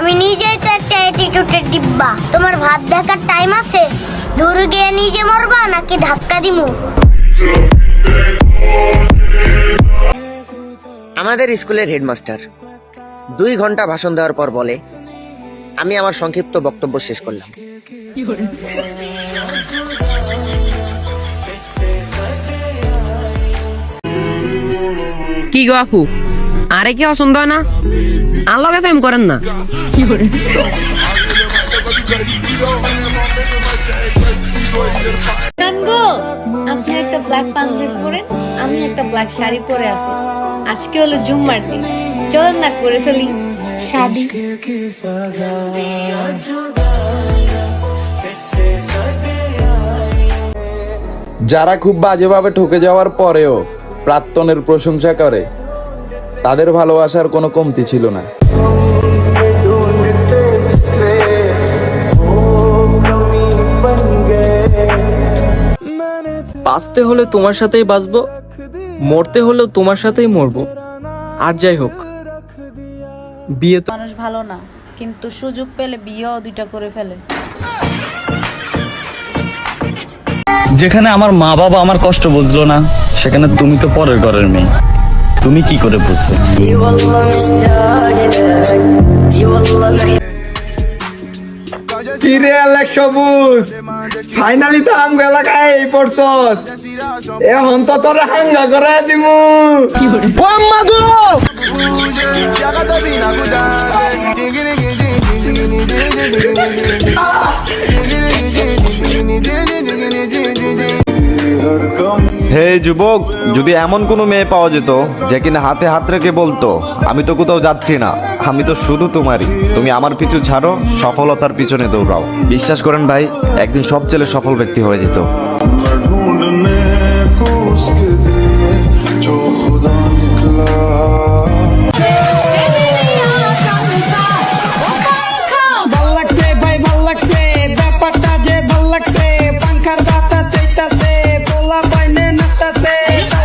আমি নিজেই তো একটা অ্যাটিটিউডের ডিব্বা। তোমার ভাত দেখার টাইম আছে? দূরে গিয়ে নিজে মরবা নাকি ধাক্কা দিমু? আমাদের স্কুলের হেডমাস্টার দুই ঘণ্টা ভাষণ দেওয়ার পর বলে আমি আমার সংক্ষিপ্ত বক্তব্য শেষ করলাম। কি গো আপু? আরে কি অসন্দ না? লগে প্রেম করেন না। গো আপনি একটা ব্ল্যাক পাঞ্জাবি পরেন আমি একটা ব্ল্যাক শাড়ি পরে আছি। আজকে হলো জুম্মার দিন। চলেন না করে ফেলি। শাদি যারা খুব বাজেভাবে ঠকে যাওয়ার পরেও প্রাক্তনের প্রশংসা করে তাদের ভালোবাসার কোনো কমতি ছিল না। বাঁচতে হলে তোমার সাথেই বাঁচবো মরতে হলেও তোমার সাথেই মরবো। আর যাই হোক বিয়ে তো মানুষ ভালো না কিন্তু সুযোগ পেলে বিয়েও দুইটা করে ফেলে। যেখানে আমার মা বাবা আমার কষ্ট বুঝলো না সেখানে তুমি তো পরের ঘরের মেয়ে। তুমি কি করে বুঝবে? কিরে আলেক সবুজ? ফাইনালি তো আম এলাকায় এই পড়ছস। এখন তো তোর হাঙ্গা করে দিমু। হে যুবক, যদি এমন কোনো মেয়ে পাওয়া যেত যে কিনা হাতে হাত রেখে বলতো, আমি তো কোথাও যাচ্ছি না, আমি তো শুধু তোমারই। তুমি আমার পিছু ছাড়ো, সফলতার পিছনে দৌড়াও। বিশ্বাস করেন ভাই, একদিন সব ছেলে সফল ব্যক্তি হয়ে যেত।